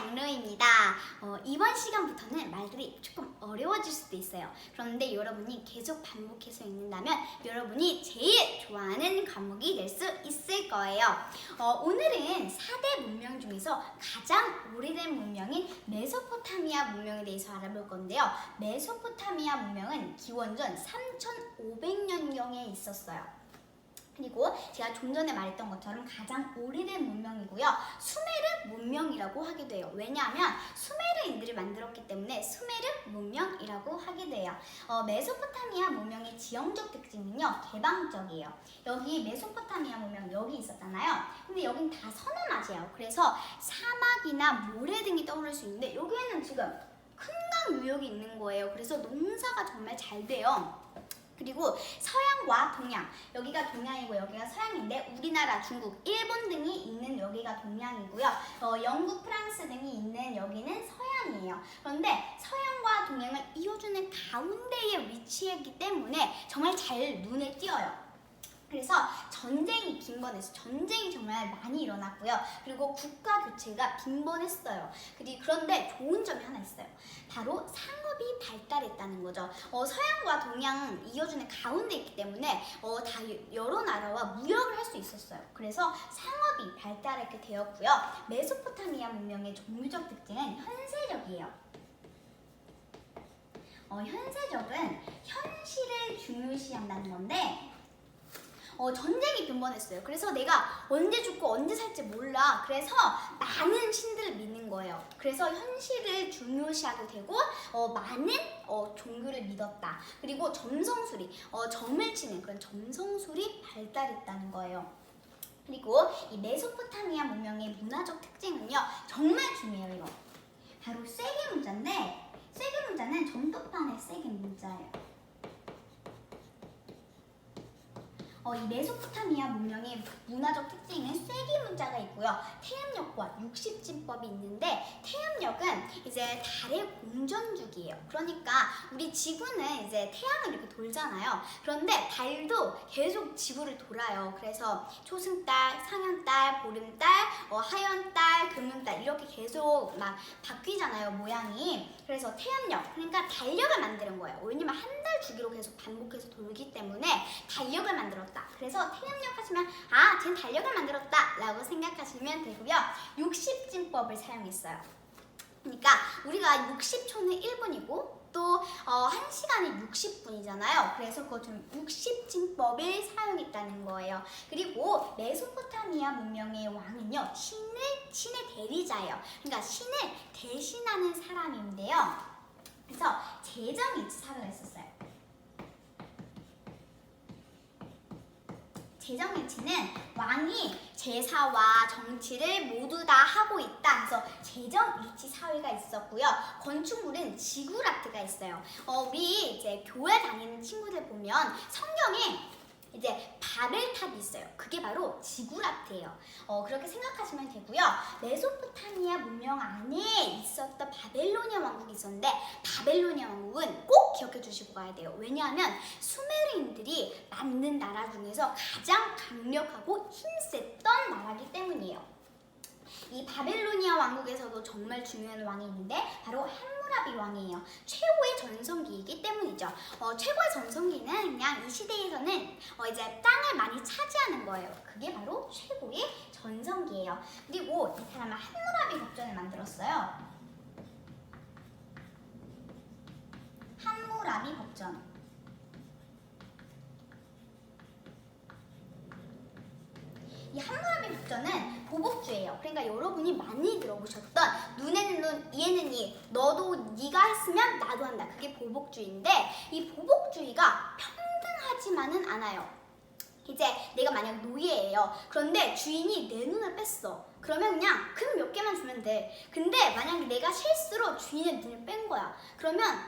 장르입니다. 어, 이번 시간부터는 말들이 조금 어려워질 수도 있어요. 그런데 여러분이 계속 반복해서 읽는다면 여러분이 제일 좋아하는 과목이 될 수 있을 거예요. 어, 오늘은 4대 문명 중에서 가장 오래된 문명인 메소포타미아 문명에 대해서 알아볼 건데요. 메소포타미아 문명은 기원전 3500년경에 있었어요. 그리고 제가 좀 전에 말했던 것처럼 가장 오래된 문명이고요. 수메르 문명 이라고 하게 돼요. 왜냐하면 수메르인들이 만들었기 때문에 수메르 문명이라고 하게 돼요. 어, 메소포타미아 문명의 지형적 특징은요. 개방적이에요. 여기 메소포타미아 문명 여기 있었잖아요. 근데 여긴 다 서남아시아예요. 그래서 사막이나 모래 등이 떠오를 수 있는데 여기에는 지금 큰강 유역이 있는 거예요. 그래서 농사가 정말 잘 돼요. 그리고 서양과 동양 여기가 동양이고 여기가 서양인데 우리나라, 중국, 일본 등이 있는 여기가 동양이고요. 어, 영국, 프랑스 등이 있는 여기는 서양이에요. 그런데 서양과 동양을 이어주는 가운데에 위치했기 때문에 정말 잘 눈에 띄어요. 그래서 전쟁이 빈번해서 전쟁이 정말 많이 일어났고요. 그리고 국가 교체가 빈번했어요. 그리 그런데 좋은 점이 하나 있어요. 바로 상업이 발달했다는 거죠. 어, 서양과 동양 이어주는 가운데 있기 때문에 어, 다 여러 나라와 무역을 할 수 있었어요. 그래서 상업이 발달하게 되었고요. 메소포타미아 문명의 종류적 특징은 현세적이에요. 어, 현세적은 현실을 중요시한다는 건데 어, 전쟁이 빈번했어요. 그래서 내가 언제 죽고 언제 살지 몰라. 그래서 많은 신들을 믿는 거예요. 그래서 현실을 중요시하게 되고 어, 많은 어, 종교를 믿었다. 그리고 점성술이 어, 점을 치는 그런 점성술이 발달했다는 거예요. 그리고 이 메소포타미아 문명의 문화적 특징은요 정말 중요해요 이거 바로 쐐기 문자인데 쐐기 문자는 점토판의 쐐기 문자예요. 어, 이 메소포타미아 문명의 문화적 특징은 쐐기 문자가 있고요. 태음력과 육십진법이 있는데 태음력은 이제 달의 공전주기예요. 그러니까 우리 지구는 이제 태양을 이렇게 돌잖아요. 그런데 달도 계속 지구를 돌아요. 그래서 초승달, 상현달, 보름달, 어, 하현달, 금융달 이렇게 계속 막 바뀌잖아요. 모양이. 그래서 태음력 그러니까 달력을 만드는 거예요. 왜냐면 한달 주기로 계속 반복해서 돌기 때문에 달력을 만들었다. 그래서 태음력 하시면 아, 쟤는 달력을 만들었다 라고 생각하시면 되고요. 60진법을 사용했어요. 그러니까 우리가 60초는 1분이고 또 어, 1시간이 60분이잖아요. 그래서 그것처럼 60진법을 사용했다는 거예요. 그리고 메소포타미아 문명의 왕은요. 신을 신의 대리자예요. 그러니까 신을 대신하는 사람인데요. 그래서 재정일치사를 했었어요. 재정일치는 왕이 제사와 정치를 모두 다 하고 있다. 그래서 재정일치 사회가 있었고요. 건축물은 지구라트가 있어요. 어, 우리 이제 교회 다니는 친구들 보면 성경에 이제 바벨탑이 있어요. 그게 바로 지구라트예요. 어, 그렇게 생각하시면 되고요. 메소포타미아 문명 안에 있었던 바벨로니아 왕국이 있었는데 바벨로니아 왕국은 꼭 기억해 주시고 가야 돼요. 왜냐하면 수메르인들이 만든 나라 중에서 가장 강력하고 힘셌던 나라기 때문이에요. 이 바벨로니아 왕국에서도 정말 중요한 왕이 있는데 바로 함무 라비 왕이에요. 최고의 전성기이기 때문이죠. 어, 최고의 전성기는 그냥 이 시대에서는 어, 이제 땅을 많이 차지하는 거예요. 그게 바로 최고의 전성기예요. 그리고 이 사람은 함무라비 법전을 만들었어요. 함무라비 법전. 이 함무라비 법전은 보복주예요. 그러니까 여러분이 많이 들어보셨던 눈에는 눈, 이에는 이, 너도 네가 했으면 나도 한다. 그게 보복주의인데 이 보복주의가 평등하지만은 않아요. 이제 내가 만약 노예예요. 그런데 주인이 내 눈을 뺐어. 그러면 그냥 금 몇 개만 주면 돼. 근데 만약에 내가 실수로 주인의 눈을 뺀 거야. 그러면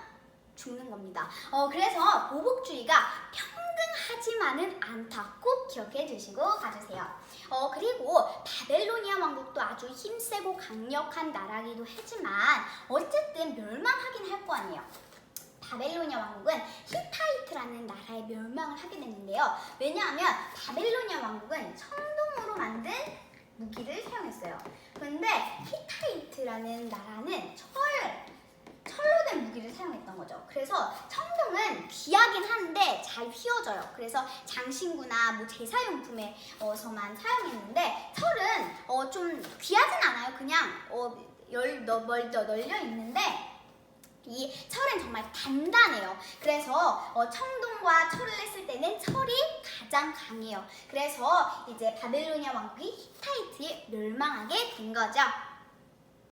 죽는 겁니다. 어, 그래서 보복주의가 평등하지만은 않다. 꼭 기억해 주시고 가주세요. 어, 그리고 바벨로니아 왕국도 아주 힘세고 강력한 나라기도 하지만 어쨌든 멸망하긴 할 거 아니에요. 바벨로니아 왕국은 히타이트라는 나라에 멸망을 하게 됐는데요. 왜냐하면 바벨로니아 왕국은 청동으로 만든 무기를 사용했어요. 그런데 히타이트라는 나라는 철 무기를 사용했던 거죠. 그래서 청동은 귀하긴 한데 잘 휘어져요. 그래서 장신구나 뭐 제사용품에서만 사용했는데 철은 어, 좀 귀하진 않아요. 그냥 어, 열, 너, 멀더 널려 있는데 이 철은 정말 단단해요. 그래서 어, 청동과 철을 했을 때는 철이 가장 강해요. 그래서 이제 바벨로니아 왕국이 히타이트에 멸망하게 된 거죠.